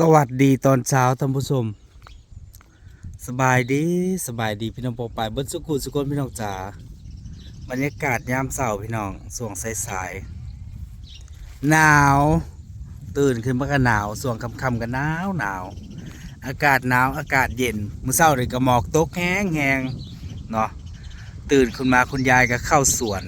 สวัสดีตอนเช้าท่านผู้ชม สบายดีสบายดีพี่น้องปอปายเบิ้สุขุสุกนพี่น้องจ๋าบรรยากาศยามเช้าพี่น้องสวงสายๆหนาว ตื่นขึ้นมาก็หนาวสวงค่ำๆก็หนาวหนาว อากาศหนาวอากาศเย็นมื้อเช้าเลยก็หมอกตกแห้งแหงเนาะตื่นขึ้นมาคุณยายก็เข้าสวน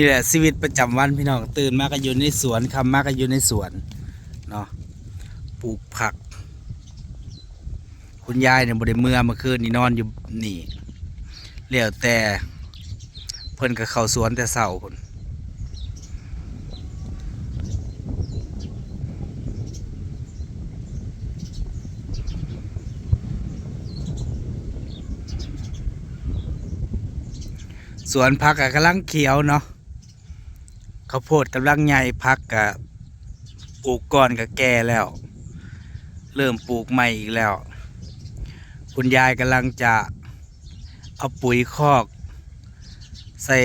นี่แหละชีวิตประจำวันพี่น้องตื่นมากก็อยู่ในสวนคำมาก็อยู่ในสวนเนาะปลูกผัก คุณยายเนี่ยบริเมื่อเมื่อคืนนี่นอนอยู่นี่เลี้ยวแต่เพิ่นก็เข้าสวนแต่เช้าพุ่นสวนผักก็กำลังเขียวเนาะ ข้าวโพดกำลังใหญ่ผักก็ปลูกก่อนก็แก่แล้ว เริ่มปลูกใหม่อีกแล้ว คุณยายกำลังจะเอาปุ๋ยคอก ใส่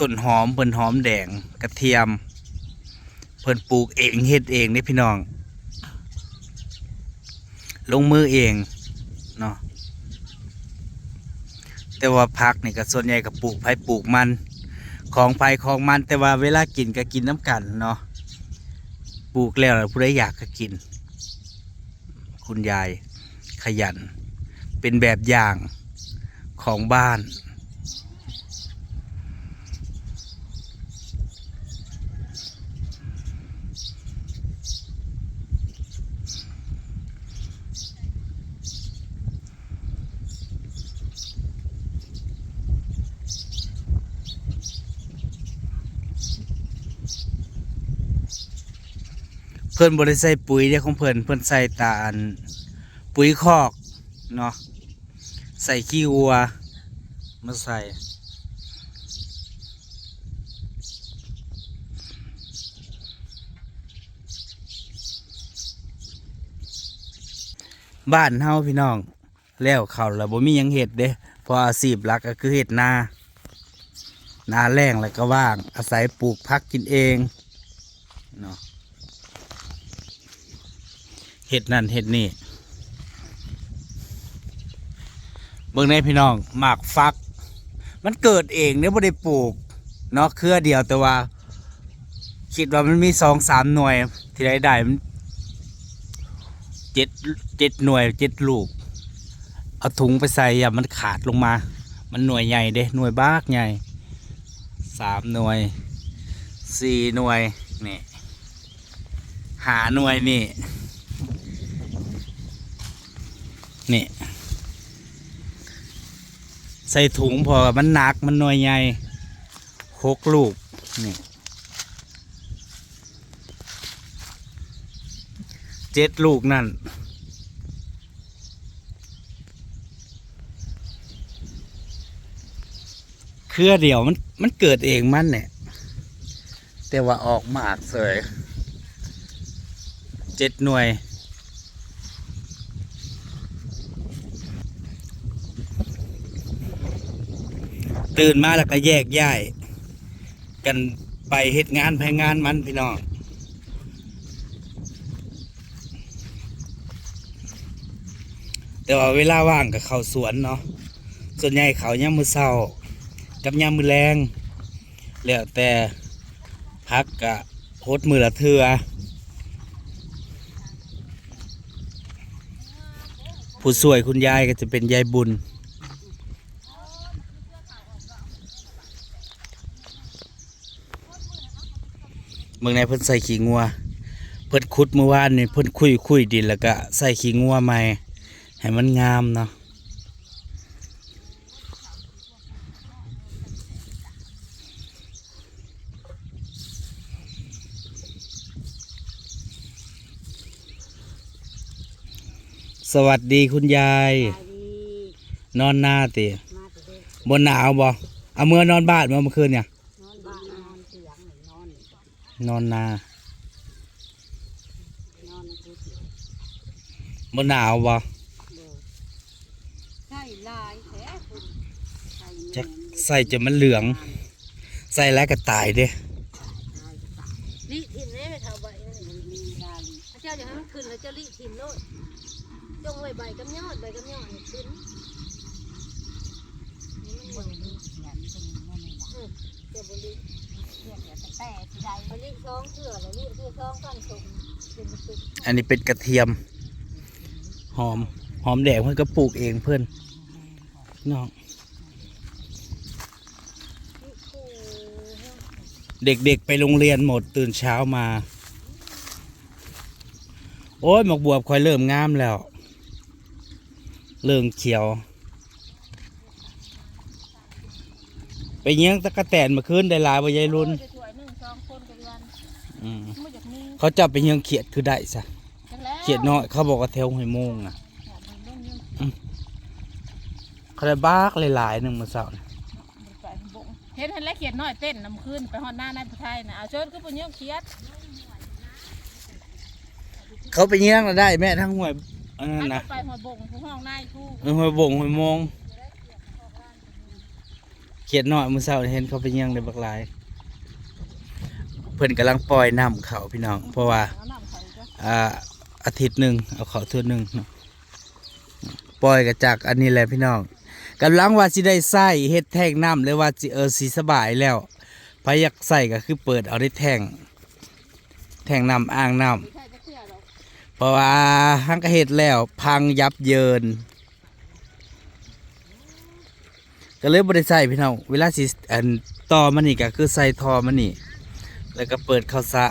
ต้นหอมเพิ่นหอมแดงกระเทียม เพิ่นปลูกเองเฮ็ดเองนี่พี่น้อง ลงมือเองเนาะแต่ว่าพักนี่ก็ส่วนใหญ่ก็ปลูกไผ่ปลูกมัน ของไผ่ของมันแต่ว่าเวลากินก็กินน้ำกันเนาะปลูกแล้วผู้ใดอยากก็กิน คุณยายขยัน เป็นแบบอย่างของบ้าน เพิ่นบริใส่ปุ๋ยเด้ของเพิ่นเพิ่นใส่ตาอันปุ๋ยคอกเนาะใส่ขี้วัวมาใส่บ้านเฮาพี่น้อง แล้วเขาแล้วบ่มียังเห็ดเด้พออาชีพหลักก็คือเห็ดนานาแรงแล้วก็ว่าง อาศัยปลูกพักกินเองเนาะ ห็ดนั่นเห็ดนี่เบิ่งในพี่น้องหมากฟัก มันเกิดเองเนี่ยไม่ได้ปลูกเนาะเครือเดียวแต่ว่า คิดว่ามันมีสองสามหน่วย ที่ได้ได้มันเจ็ดเจ็ดหน่วยเจ็ดลูก เอาถุงไปใส่อย่ามันขาดลงมา มันหน่วยใหญ่เด้หน่วยบากใหญ่สามหน่วยสี่หน่วยนี่หาหน่วยนี่ นี่ ใส่ถุงพอมันหนักมันหน่วยใหญ่หกลูกนี่เจ็ดลูกนั่นเครือเดียวมันมันเกิดเองมันเนี่ย แต่ว่าออกหมากเสยเจ็ดหน่วย ตื่นมาแล้วก็แยกย้าย กันไปเฮ็ดงานภายงานมันพี่น้องแต่ว่าเวลาว่างกับเขาสวนเนาะส่วนใหญ่เขาย่ามือเศร้ากับย่ามือแรงแล้วแต่พักกะโคดมือละเทือผู้สวยคุณยายก็จะเป็นยายบุญ เมืองในเพิ่นใส่ขี้งัว เพิ่นขุดเมื่อวานนี่เพิ่นคุยคุยดินแล้วก็ใส่ขี้งัวใหม่ให้มันงามเนาะสวัสดีคุณยายไปดีนอนหน้าติมาแต่เด็กบนหนาวบ่เอาเมื่อนอนบ้านเมื่อเมื่อคืนเนี่ย นอนบ้านนอนเตียงหรือนอนนอนนา นอนในกุฏิบนหนาวบ่เด้อใช่ลายแท้คุณใครจะใส่จนมันเหลือง ใส่แล้วก็ตายเด้ลิทิมเนี่ยไปเท่าใบนั่นมันมีลาลีพระเจ้าอยากให้มันขึ้นแล้วเจ้าลิทิมโลดจงไว้ใบกำยอดใบกำยอดนี่ขึ้นนี่มันเบิ่งดูเขียนเป็นนั่นนี่ล่ะเจ้าบริเขียนเดี๋ยวจะแต่ที่ใดบริส อันนี้เป็นกระเทียม หอม หอมแดงเพื่อนก็ปลูกเองเพื่อนน้องเด็กๆไปโรงเรียนหมดตื่นเช้ามา โอ้ยหมกบวบคอยเริ่มงามแล้ว เริ่มเขียว ไปเยี่ยงตะกะแตนเมาคืนได้หลายบ่ยายรุ่นจะสวยหนึ่งสองคนกันวันอืมไม่อยากมีเขาจับไปเยี่ยงเขียดคือได้ซะจังแล้วเขียดน้อยเขาบอกว่าแถวห้วยโมงอะอยากมีเรื่องยังเขาได้บากหลายๆหนึ่งมาเสาร์ไปบงเห็นเห็นแล้วเขียดน้อยเต้นนำขึ้นไปหอดหน้านายผู้ไทยนะเอาเชิญก็เป็นเรื่องเขียดเขาไปเยี่ยงแล้วได้แม่ทั้งห้วยอันนั้นอันนะไปหอดบงผู้ห้องนายผู้เออห้วยบงห้วยโมง เขียดน้อยมือเสาร์เห็นเขาไปเยี่ยงได้บักหลาย เพิ่นกำลังปล่อยน้ำเขาพี่น้อง เพราะว่าอา,อาอาทิตย์หนึ่งเอาเขาเทื่อหนึ่งปล่อยกับจากอันนี้แหละพี่น้องกำลังว่าสิได้ใส่เฮ็ดแท่งน้ำเลยว่าสิเออสีสบายแล้วพายากใส่ก็คือเปิดเอาได้แท่งแท่งน้ำอ่างน้ำเพราะว่าหังกระเฮ็ดแล้ว พังยับเยิน ก็เลยบ่ได้ใส่พี่น้องเวลาสิอันต่อมันนี่ก็คือใส่ทอมันนี่ แล้วก็เปิดเข้าสะ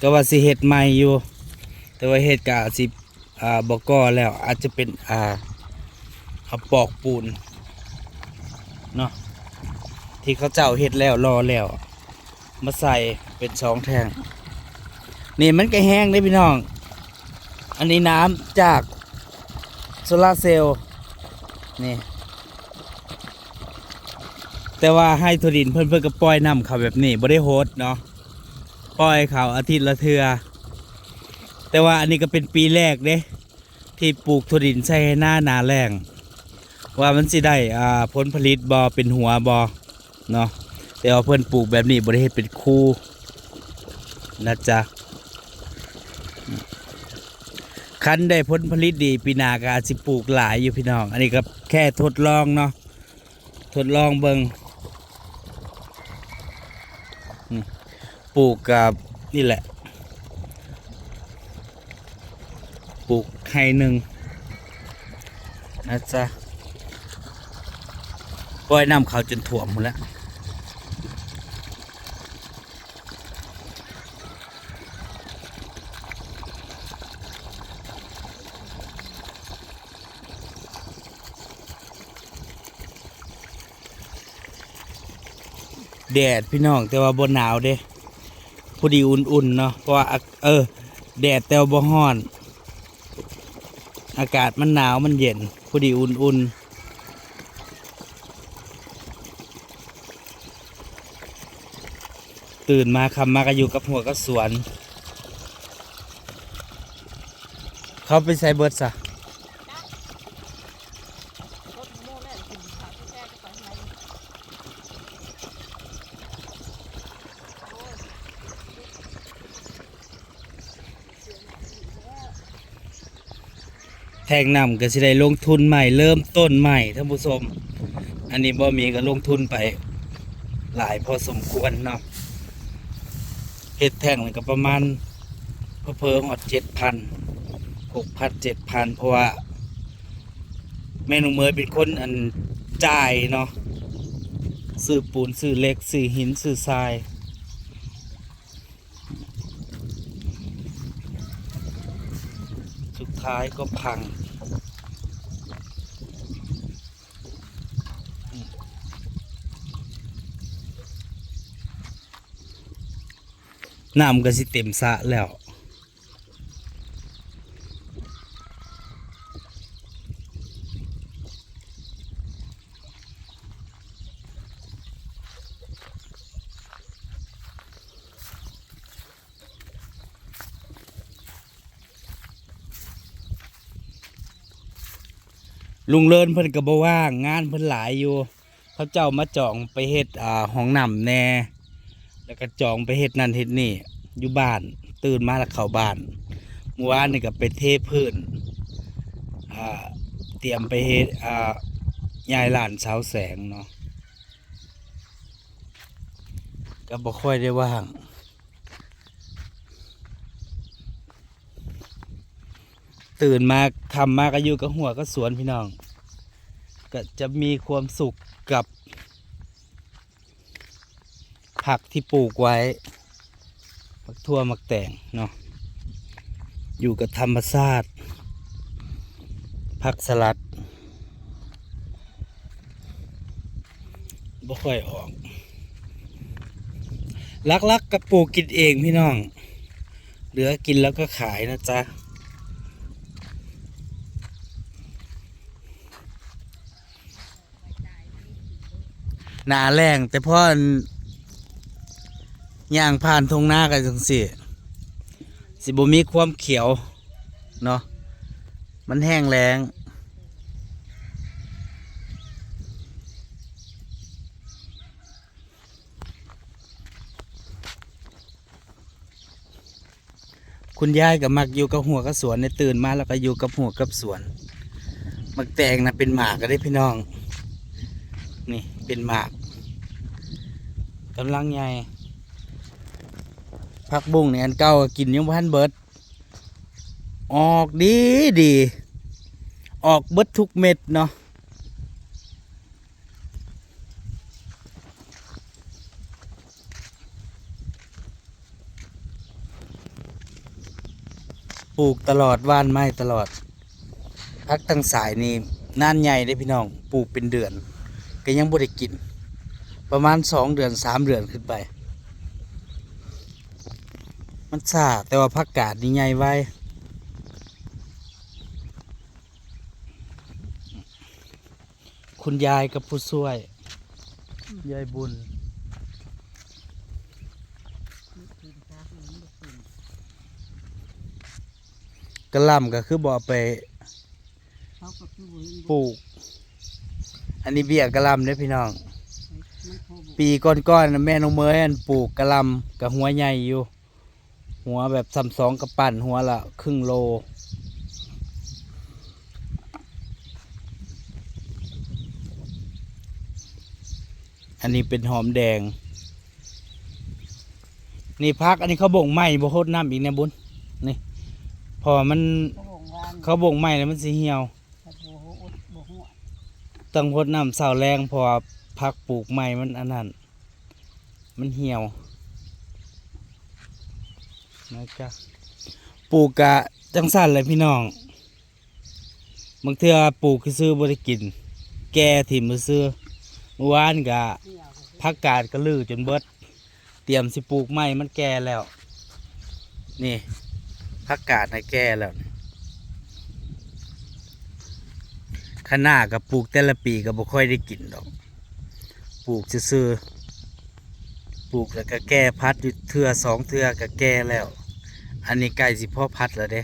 ก็ว่าสิเฮ็ดใหม่อยู่ แต่ว่าเฮ็ดกะสิอ่าบ่ก่อแล้วอาจจะเป็นอ่าขปอกปูนเนาะที่เขาเจ้าเฮ็ดแล้วรอแล้ว มาใส่เป็นสองแทงนี่มันก็แห้งได้พี่น้อง อันนี้น้ำจากโซลาร์เซลล์ นี่ แต่ว่าให้ทดินเพิ่นเพิ่นก็ปล่อยน้ำเขาแบบนี้บ่ได้โฮสเนาะปล่อยเขาอาทิตย์ละเทือแต่ว่าอันนี้ก็เป็นปีแรกเด้ที่ปลูกทดินใส่หน้านาแรงว่ามันสิได้อ่าผลผลิตบ่เป็นหัวบ่เนาะแต่ว่าเพิ่อนปลูกแบบนี้บ่ได้เฮ็ดเป็นคู่นะจ๊ะ คันได้ผลผลิตดีปีนากาสิปลูกหลายอยู่พี่น้อง อันนี้ก็แค่ทดลองเนาะทดลองเบิงปลูกกับนี่แหละ ปลูกไข่หนึ่งนะจ๊ะปล่อยน้ำเขาจนถ่วมหมดแล้ว แดดพี่น้องแต่ว่าบนหนาวเด้พอดีอุ่นๆเนาะเพราะว่าเออ แดดแต่ว่าบ่ฮ้อน อากาศมันหนาวมันเย็นพอดีอุ่นๆตื่นมาคำมาก็อยู่กับหัวกับสวน เขาไปใส่เบิร์ดซะ รถโม่แน่กินขาที่แท้ก็ไปไหน แทงนำก็สิได้ลงทุนใหม่เริ่มต้นใหม่ท่านผู้ชมอันนี้บ่มีก็ลงทุนไป หลายพอสมควรเนาะเฮ็ดแท่งนี่ก็ประมาณเพอเพอหอดเจ็ดพันหกพันเจ็ดพันเพราะว่าแม่นูเมยเป็นคนอันจ่ายเนาะซื้อปูนซื้อเหล็กซื้อหินซื้อทราย สุด ท้ายก็พัง น้ำก็สิเต็มสะแล้ว ลุงเลินเพิ่นก็บ่ว่างงานเพิ่นหลายอยู่ เขาเจ้ามาจองไปเฮ็ดอ่าห้องน้ำแน่ แล้วก็จองไปเฮ็ดนั่นเฮ็ดนี่ อยู่บ้าน ตื่นมาแล้วเข้าบ้านเมื่อวานนี่ก็ไปเทพื้นอ่าเตรียมไปเฮ็ดอ่ายายหลานสาวแสงเนาะก็บ่ค่อยได้ว่างตื่นมาคำมาก็อยู่กับหัวก็สวนพี่น้อง ก็จะมีความสุขกับผักที่ปลูกไว้ผักทั่วมักแต่งเนาะอยู่กับธรรมชาติผักสลัดบ่ค่อยออกลักๆกระปลูกกินเองพี่น้อง เหลือกินแล้วก็ขายนะจ๊ะ หนาแรงแต่พ่อนย่างผ่านทงหน้ากันจังสิสิบมีความเขียวเนาะมันแห้งแล้งคุณยายกับมักอยู่กับหัวกับสวนในยตื่นมาแล้วก็อยู่กับหัวกับสวน มักแตงนะเป็นหมากก็ได้พี่น้อง นี่เป็นหมากกำลังใหญ่ผักบุ้งเนี่ยอันเก่าก็กินยังพันเบิด ออกดีดี ออกเบิดทุกเม็ดเนาะปลูกตลอดว่านไม้ตลอดพักตั้งสายนี่น่านใหญ่ได้พี่น้อง ปลูกเป็นเดือน ก็ยังบ่ได้กิน ประมาณสองเดือนสามเดือนขึ้นไป มันซาแต่ว่าผักกาดนี่ใหญ่ไว้คุณยายกับผู้ช่วย ยายบุญกระหลำก็คือบ่เอาไปเขาก็คือเว้ยปลูก อันนี้เบี้ยกระหลำเด้อพี่น้องมันโทรบอกปีก้อนๆน่ะแม่น้องเมยอันปลูกกระหลำกับหัวใหญ่อยู่ หัวแบบซ้ำสองกระปั่นหัวละครึ่งโลอันนี้เป็นหอมแดง นี่พักอันนี้เขาบ่งไหมบ่โคตรน้ำอีกเนี่ยบุญนี่เพอมันเขาบอกว่าเขาบ่งไหมแล้วมันสิเหี่ยว ถ้าโบโหอดโบหัว ต้องพดน้ำเสาแรงพอพักปลูกใหม่มันอันนั้นมันเหี่ยวนะจ๊ะปลูกกะจังสั่นเลยพี่น้อง บางเทื่อปลูกคือซื้อบริกิน แก่ถิ่มมือซื้อเมื่อวานกะเหี่ยวก็คือพักกาดก็ลือจนเบิด เตรียมสิปลูกใหม่มันแก่แล้ว นี่พักกาดในะแก่แล้ว ข้าหน้ากับปลูกแต่ละปีก็บ่ค่อยได้กินดอก ปลูกซื่อปลูกแล้วก็แก้พัดอยู่เทือสองเทือก็แก่แล้ว อันนี้ใกล้สิพ่อพัดแล้วเด้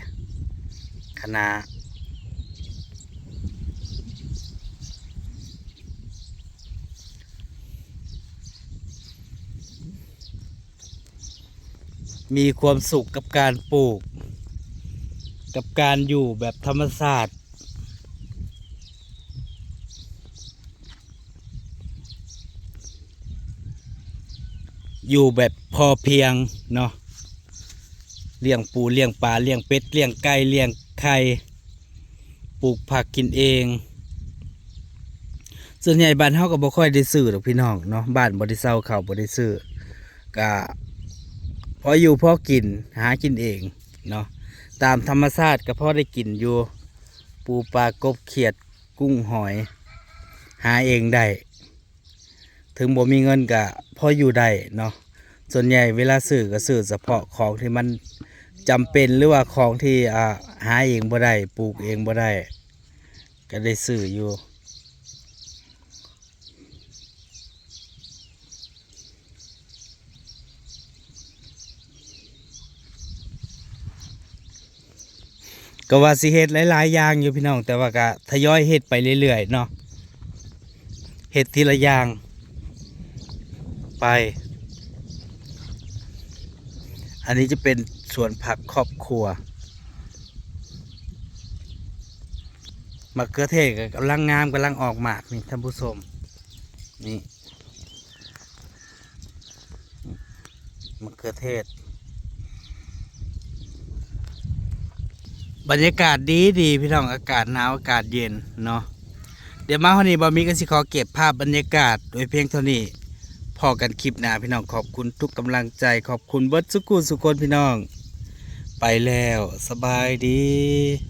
คณะมีความสุขกับการปลูก กับการอยู่แบบธรรมชาติ อยู่แบบพอเพียงเนาะเลี้ยงปูเลี้ยงปลาเลี้ยงเป็ดเลี้ยงไก่เลี้ยงไข่ปลูกผักกินเอง ส่วนใหญ่บ้านเฮาก็บ่ค่อยได้ซื้อหรอกพี่น้องเนาะบ้านบ่ได้เซาข้าวบ่ได้ซื้อก็พออยู่พอกินหากินเองเนาะตามธรรมชาติก็พอได้กินอยู่ ปูปลากบเขียดกุ้งหอย หาเองได้ ถึงบ่มีเงินก็พออยู่ได้เนาะส่วนใหญ่เวลาซื้อก็ซื้อเฉพาะของที่มันจำเป็นหรือว่าของที่อ่าหาเองบ่ได้ปลูกเองบ่ได้ก็ได้ซื้ออยู่ก็ว่าสิเฮ็ดหลายๆอย่างอยู่พี่น้อง แต่ว่าก็ทยอยเฮ็ดไปเรื่อยๆเนาะเฮ็ดทีละอย่าง ไป อันนี้จะเป็นสวนผักครอบครัวมะเขือเทศกำลังงามกำลังออกหมากนี่ท่านผู้ชมนี่มะเขือเทศ บรรยากาศดีดีพี่น้องอากาศหนาวอากาศเย็นเนาะเดี๋ยวมาวันนี้บอมีกันสิขอเก็บภาพบรรยากาศโดยเพียงเท่านี้ พอกันคลิปหน้าพี่น้องขอบคุณทุกกำลังใจขอบคุณเบิร์ดสุกูสุคนพี่น้อง ไปแล้วสบายดี